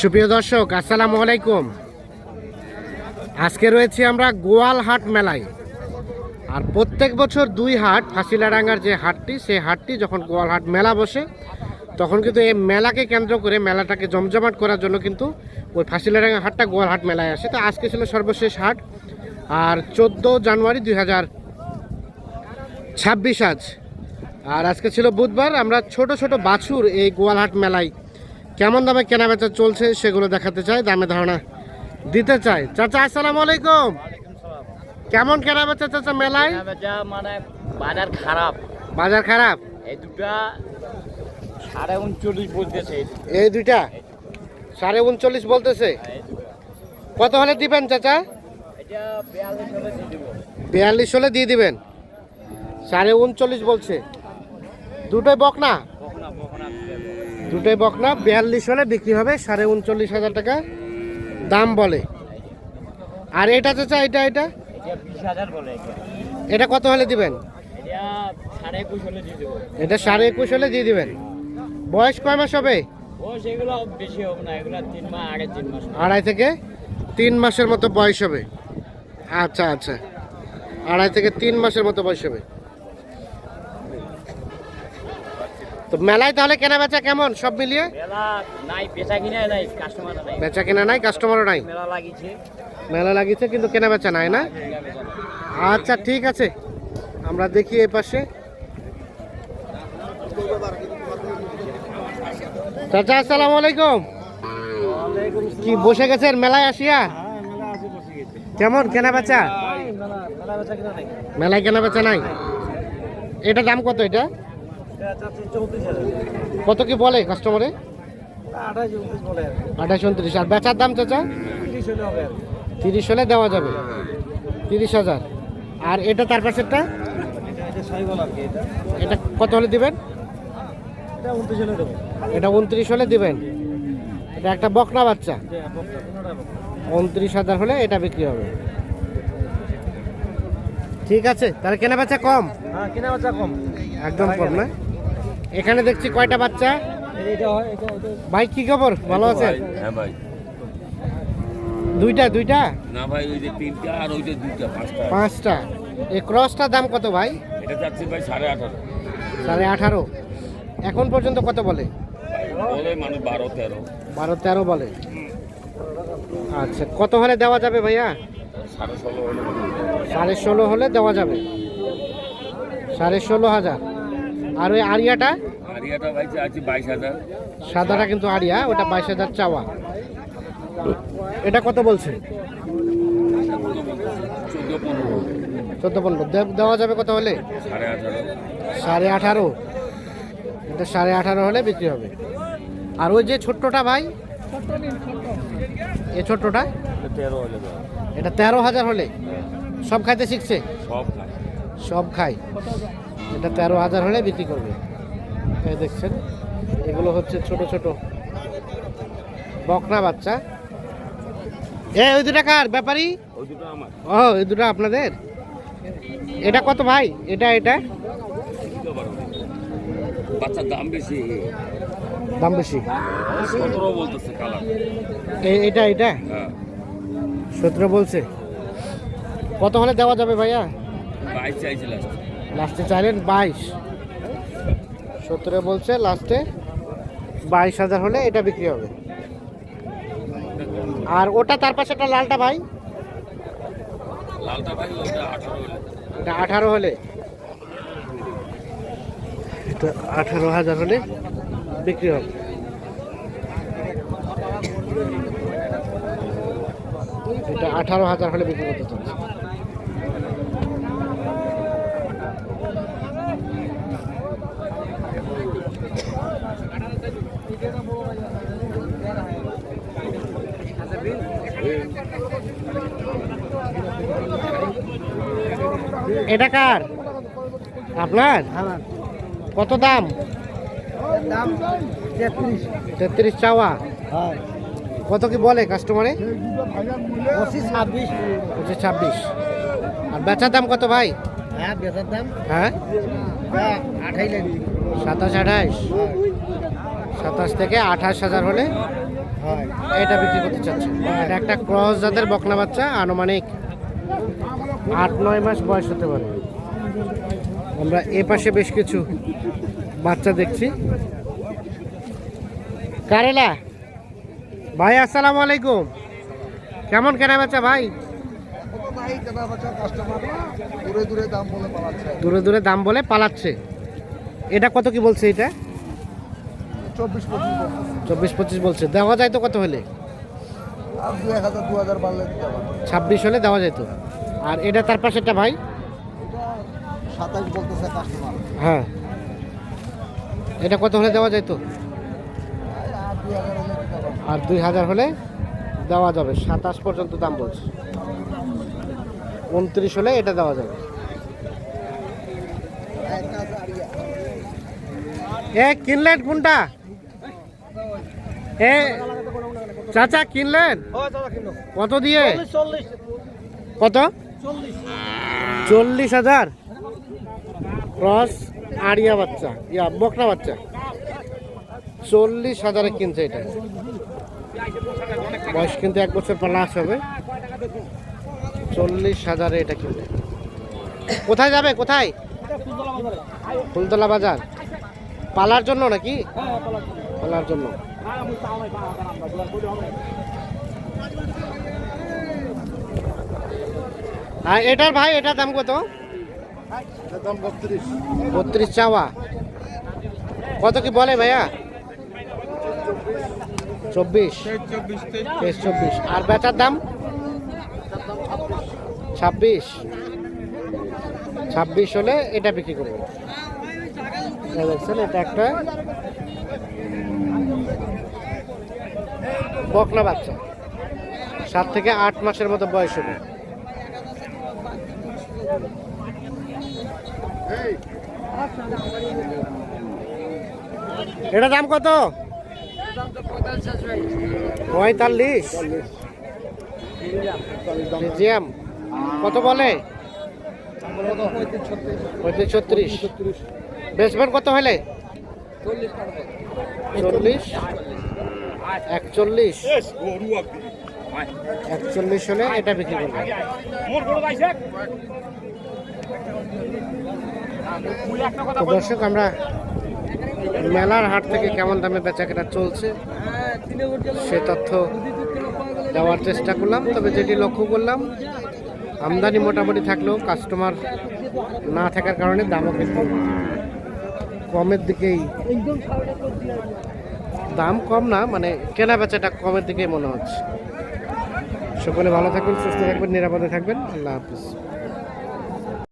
সুপ্রিয় দর্শক, আসসালামু আলাইকুম। আজকে রয়েছি আমরা গোয়ালহাট মেলায়। আর প্রত্যেক বছর দুই হাট, ফাঁসিলাডাঙ্গার যে হাটটি, সেই হাটটি যখন গোয়ালহাট মেলা বসে, তখন কিন্তু এই মেলাকে কেন্দ্র করে মেলাটাকে জমজমাট করার জন্য কিন্তু ওই ফাঁসিলাডাঙ্গা হাটটা গোয়ালহাট মেলায় আসে। তো আজকে ছিল সর্বশেষ হাট। আর চোদ্দ জানুয়ারি দুই হাজার ছাব্বিশ আজ। আর আজকে ছিল বুধবার। আমরা ছোট ছোট বাছুর এই গোয়ালহাট মেলায় কেমন দামে কেনা বেচা চলছে সেগুলো দেখাতে চাই দামে ধারণা দিতে চাই। চাচা আসসালামু আলাইকুম। কেমন কেনা বেচা চাচা মেলায়? মানে বাজার খারাপ। বাজার খারাপ? এই দুটা সাড়ে উনচল্লিশ বলতেছে। এই দুটো। দুইটা? সাড়ে উনচল্লিশ বলতেছে। কত হলে দিবেন চাচা? বিয়াল্লিশ হলে দিয়ে দেবো। বিয়াল্লিশ হলে দিয়ে দিবেন। সাড়ে উনচল্লিশ বলছে। দুটোই বক না? দুটোই বক না বিয়াল্লিশ হলে বিক্রি হবে, সাড়ে উনচল্লিশ হাজার টাকা দাম বলে। আর এটা চাচা এটা এটা? এটা কত হলে দিবেন? এটা সাড়ে একুশ হলে দিয়ে দিবেন। বয়স কয় মাস হবে? আড়াই থেকে তিন মাসের মতো বয়স হবে। আচ্ছা আচ্ছা। আড়াই থেকে তিন মাসের মতো বয়স হবে। তো মেলায় তাহলে কেনা বেচা কেমন? সব মিলিয়ে? বেচা কিনা নাই কাস্টমারও নাই। মেলা লাগিয়েছে কিন্তু কেনা বেচা নাই না? আচ্ছা ঠিক আছে। আমরা দেখি এই পাশে। চাচা আসসালামু আলাইকুম। কি বসে গেছেন মেলায় আসিয়া? কেমন কেনা বেচা? মেলায় কেনা বেচা নাই? এটা দাম কত এটা? কত কি বলে কাস্টমারে আঠাশ উনত্রিশ আর বেচার দাম চাচা? তিরিশ হলে দেওয়া যাবে। তিরিশ হাজার। আর এটা তার পাশেরটা? এটা কত হলে দিবেন? এটা উনত্রিশ হলে দিবেন। এটা একটা বকনা বাচ্চা। উনত্রিশ হাজার হলে এটা বিক্রি হবে। ঠিক আছে তাহলে কেনা বাচ্চা কম? হ্যাঁ কেনা বাচ্চা কম। একদম কম না? এখানে দেখছি কয়টা বাচ্চা? ভাই কি খবর? ভালো আছেন? হ্যাঁ ভাই। দুইটা দুইটা? না ভাই ওই যে তিনটা আর ওই যে দুইটা পাঁচটা। পাঁচটা। এই ক্রসটার দাম কত ভাই? এটা যাচ্ছে ভাই সাড়ে আঠারো। সাড়ে আঠারো। এখন পর্যন্ত কত বলে? বলে মানে বারো তেরো। বারো তেরো বলে। আচ্ছা কত হলে দেওয়া যাবে ভাইয়া? সাড়ে সাড়ে ষোলো হলে দেওয়া যাবে। সাড়ে ষোলো হাজার। আর ওই আরিয়াটা? আরিয়াটা ভাই আছে বাইশ হাজার। সাদাটা কিন্তু আরিয়া ওটা বাইশ হাজার চাওয়া। এটা কত বলছে? চোদ্দ পনেরো। দেওয়া যাবে কত হলে? সাড়ে আঠারো। এটা সাড়ে আঠারো হলে বিক্রি হবে। আর ওই যে ছোট্টটা ভাই? এ ছোট্টটা। এটা তেরো হাজার হলে? সব খাইতে শিখছে? সব খায়। সব খাই এটা তেরো হাজার হলে বিক্রি করবে। এই দেখছেন এগুলো হচ্ছে ছোট ছোট। বকনা বাচ্চা। এ ওই দুটা কার? ব্যাপারী? ওই দুটো আমার। ও এই দুটো আপনাদের? এটা কত ভাই? এটা এটা? দিতে বাচ্চার দাম বেশি। দাম বেশি। সতেরো বলতেছে কালার এ- এটা এটা? হ্যাঁ। সতেরো বলছে। কত হলে দেওয়া যাবে ভাইয়া? বাইশ চাইছে লাস্ট লাস্টে চাইলেন বাইশ। সতেরো বলছে লাস্টে বাইশ হাজার হলে এটা বিক্রি হবে। আর ওটা তার পাশে একটা লালটা ভাই? এটা আঠারো হলে। এটা আঠারো হাজার হলে বিক্রি হবে। এটা আঠারো হাজার হলে বিক্রি করতে চাচ্ছে এটা কার? আপনার? কত দাম? দাম তেত্রিশ। তেত্রিশ চাওয়া। হ্যাঁ। কত কি বলে কাস্টমারে পঁচিশ ছাব্বিশ। পঁচিশ ছাব্বিশ। আর বেচার দাম কত ভাই? হ্যাঁ বেচার দাম। হ্যাঁ? আঠাইলে সাতাশ আঠাইশ। সাতাশ থেকে আঠাশ হাজার হলে এটা বিক্রি করতে চাচ্ছে এটা একটা ক্রস জাতের বকনা বাচ্চা আনুমানিক আট নয় মাস বয়স হতে পারে। আমরা এ পাশে বেশ কিছু বাচ্চা দেখছি। কারেলা ভাই আসসালামু আলাইকুম। কেমন কেনা বেচা ভাই? ভাই কেনা বাচ্চা পালাচ্ছে। দূরে দূরে দাম বলে পালাচ্ছে। এটা কত কি বলছে এটা? চব্বিশ পঁচিশ বলছে। দেওয়া যায় তো কত হলে? ছাব্বিশ হলে দেওয়া যেত আর এটা তার পাশেরটা ভাই? সাতাশ হ্যাঁ। এটা কত হলে দেওয়া যেত আর দুই হাজার হলে আর দুই হাজার হলে দেওয়া যাবে। সাতাশ পর্যন্ত দাম বলছে। উনত্রিশ হলে এটা দেওয়া যাবে। ইয়া। এ কিনলেন কোনটা? এ চাচা কিনলেন? কত দিয়ে? কত? চল্লিশ। হাজার? ক্রস আড়িয়া বাচ্চা। ইয়া বকনা বাচ্চা। চল্লিশ হাজারে কিনছে এটা। বয়স কিন্তু এক বছর প্লাস হবে। চল্লিশ হাজারে এটা কিনবে। কোথায় যাবে? কোথায়? ফুলতলা বাজার। পালার জন্য নাকি? পালার জন্য। আর এটার ভাই, এটার দাম কত? বত্রিশ চাওয়া। কত কি বলে ভাইয়া? চব্বিশ। তেইশ, চব্বিশ। আর বেচার দাম? ছাব্বিশ। ছাব্বিশ হলে এটা বিক্রি করব। দেখছেন, এটা একটা বকনা বাচ্চা। সাত থেকে আট মাসের মতো বয়স হবে। এটা দাম কত? পঁয়তাল্লিশ। কত বলে? পঁয়ত্রিশ ছত্রিশ। বেসবেন কত হলে? চল্লিশ। একচল্লিশ। একচল্লিশ হলে এটা বিক্রি করবে তো দর্শক আমরা মেলার হাট থেকে কেমন দামে বেচা কেনা চলছে সে তথ্য দেওয়ার চেষ্টা করলাম। তবে যেটি লক্ষ্য করলাম আমদানি মোটামুটি থাকলেও কাস্টমার না থাকার কারণে দামও কিন্তু কমের দিকেই দাম কম না মানে কেনা বেচাটা কমের দিকেই মনে হচ্ছে। সকলে ভালো থাকবেন, সুস্থ থাকবেন, নিরাপদে থাকবেন। আল্লাহ হাফিজ।